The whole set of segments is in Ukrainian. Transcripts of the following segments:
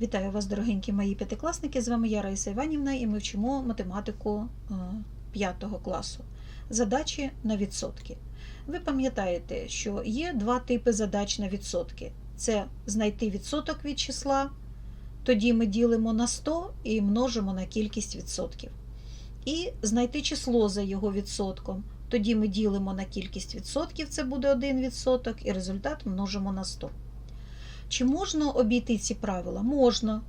Вітаю вас, дорогенькі мої п'ятикласники. З вами я Раїса Іванівна, і ми вчимо математику 5 класу. Задачі на відсотки. Ви пам'ятаєте, що є два типи задач на відсотки: це знайти відсоток від числа, тоді ми ділимо на 100 і множимо на кількість відсотків. І знайти число за його відсотком. Тоді ми ділимо на кількість відсотків, це буде 1 відсоток, і результат множимо на 100. Чи можна обійти ці правила? Можна.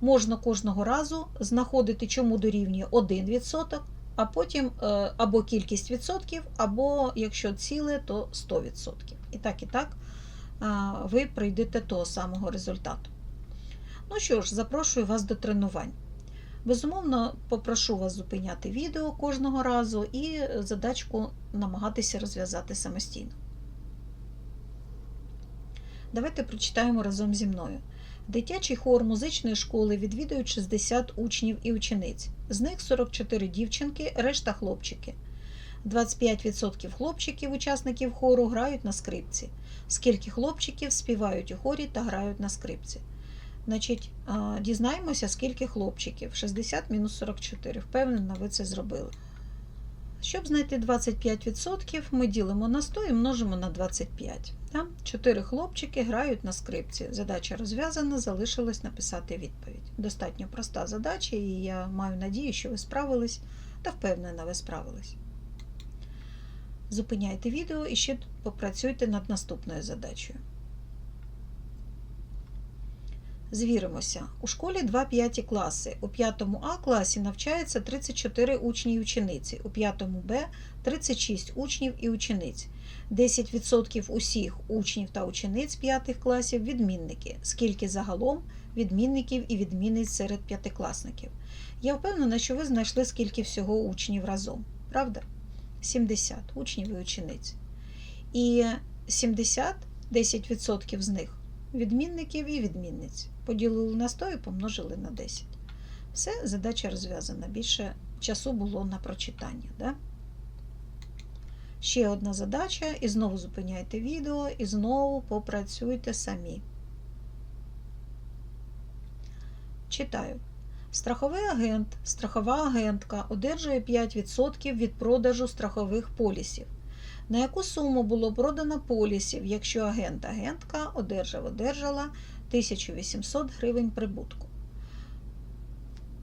Можна кожного разу знаходити, чому дорівнює 1%, а потім е, або кількість відсотків, або якщо ціле, то 100%. І так, і так ви прийдете того самого результату. Ну що ж, запрошую вас до тренувань. Безумовно, попрошу вас зупиняти відео кожного разу і задачку намагатися розв'язати самостійно. Давайте прочитаємо разом зі мною. Дитячий хор музичної школи відвідують 60 учнів і учениць. З них 44 дівчинки, решта хлопчики. 25% хлопчиків, учасників хору, грають на скрипці. Скільки хлопчиків співають у хорі та грають на скрипці? Значить, дізнаємося, скільки хлопчиків. 60 мінус 44. Впевнена, ви це зробили. Щоб знайти 25%, ми ділимо на 100 і множимо на 25. Там 4 хлопчики грають на скрипці. Задача розв'язана, залишилось написати відповідь. Достатньо проста задача, і я маю надію, що ви справились та впевнена, ви справились. Зупиняйте відео і ще попрацюйте над наступною задачею. Звіримося. У школі 2-5 класи. У 5 А класі навчається 34 учні і учениці, у 5 Б 36 учнів і учениць. 10% усіх учнів та учениць 5 класів відмінники, скільки загалом відмінників і відмінниць серед п'ятикласників. Я впевнена, що ви знайшли скільки всього учнів разом. Правда? 70 учнів і учениць. І 70, 10% з них відмінників і відмінниць. Поділили на 100 і помножили на 10. Все, задача розв'язана. Більше часу було на прочитання. Да? Ще одна задача, і знову зупиняйте відео, і знову попрацюйте самі. Читаю. Страховий агент, страхова агентка одержує 5% від продажу страхових полісів. На яку суму було продано полісів, якщо агент-агентка одержав одержала 1800 гривень прибутку?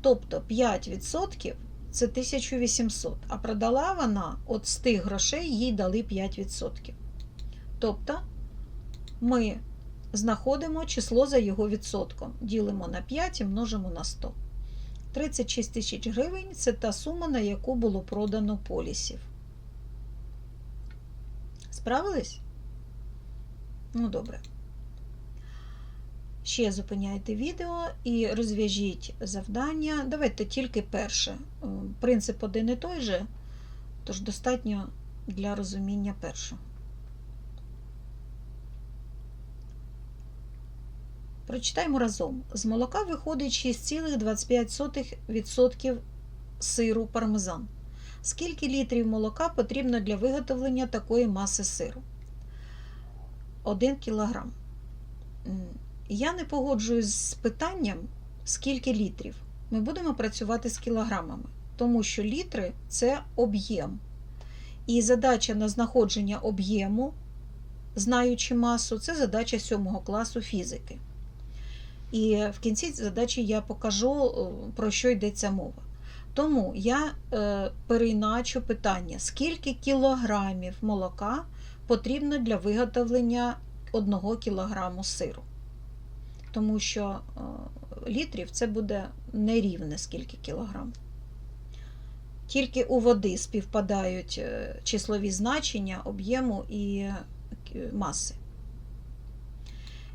Тобто 5% це 1800, а продала вона от з тих грошей їй дали 5%. Тобто ми знаходимо число за його відсотком, ділимо на 5 і множимо на 100. 36 тисяч гривень це та сума, на яку було продано полісів. Справились? Ну, добре. Ще зупиняйте відео і розв'яжіть завдання. Давайте тільки перше. Принцип один і той же, тож достатньо для розуміння першого. Прочитаємо разом. З молока виходить 6,25% сиру пармезан. Скільки літрів молока потрібно для виготовлення такої маси сиру? 1 кілограм. Я не погоджуюсь з питанням, скільки літрів. Ми будемо працювати з кілограмами, тому що літри це об'єм. І задача на знаходження об'єму, знаючи масу, це задача 7 класу фізики. І в кінці задачі я покажу, про що йдеться мова. Тому я е, перейначу питання, скільки кілограмів молока потрібно для виготовлення 1 кілограму сиру. Тому що е, літрів це буде нерівне скільки кілограм. Тільки у води співпадають е, числові значення об'єму і е, маси.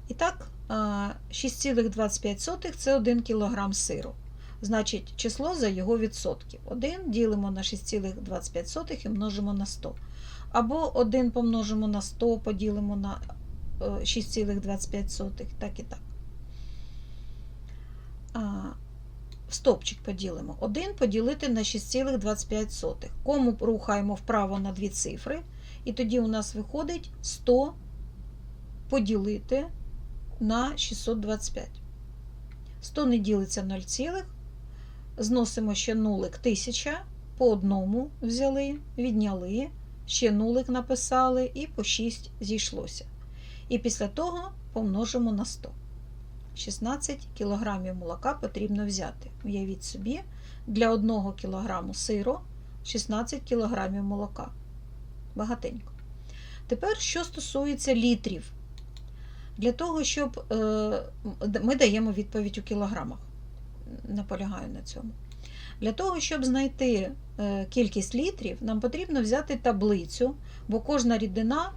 І так, 6,25 це 1 кг сиру. Значить, число за його відсотків. 1 ділимо на 6,25 і множимо на 100. Або 1 помножимо на 100, поділимо на 6,25, так і так. Стопчик поділимо. 1 поділити на 6,25. Кому рухаємо вправо на дві цифри, і тоді у нас виходить 100 поділити на 625. 100 не ділиться 0, цілих. зносимо ще нулик 1000, по одному взяли, відняли, ще нулик написали і по 6 зійшлося. І після того помножимо на 100. 16 кг молока потрібно взяти. Уявіть собі, для 1 кг сиру 16 кг молока. Багатенько. Тепер, що стосується літрів. Для того, щоб е, ми даємо відповідь у кілограмах. Наполягаю на цьому. Для того, щоб знайти е, кількість літрів, нам потрібно взяти таблицю, бо кожна рідина,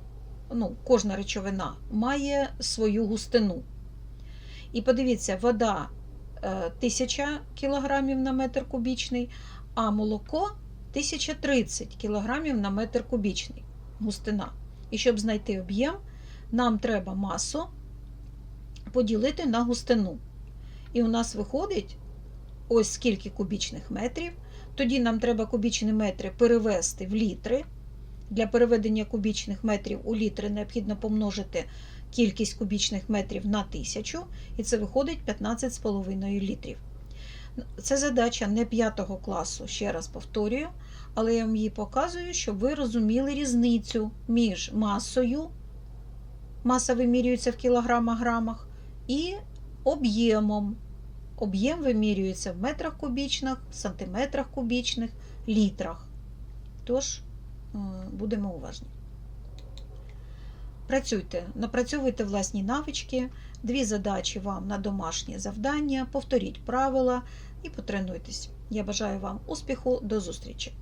ну, кожна речовина має свою густину. І подивіться, вода е, 1000 кг на метр кубічний, а молоко 1030 кг на метр кубічний густина. І щоб знайти об'єм, нам треба масу поділити на густину. І у нас виходить ось скільки кубічних метрів. Тоді нам треба кубічні метри перевести в літри. Для переведення кубічних метрів у літри необхідно помножити кількість кубічних метрів на 1000, і це виходить 15,5 літрів. Це задача не 5 класу, ще раз повторюю, але я вам її показую, щоб ви розуміли різницю між масою, маса вимірюється в кілограмах-грамах, і об'ємом. Об'єм вимірюється в метрах кубічних, сантиметрах кубічних, літрах. Тож, е, будемо уважні. Працюйте, напрацьовуйте власні навички, дві задачі вам на домашнє завдання, повторіть правила і потренуйтесь. Я бажаю вам успіху, до зустрічі!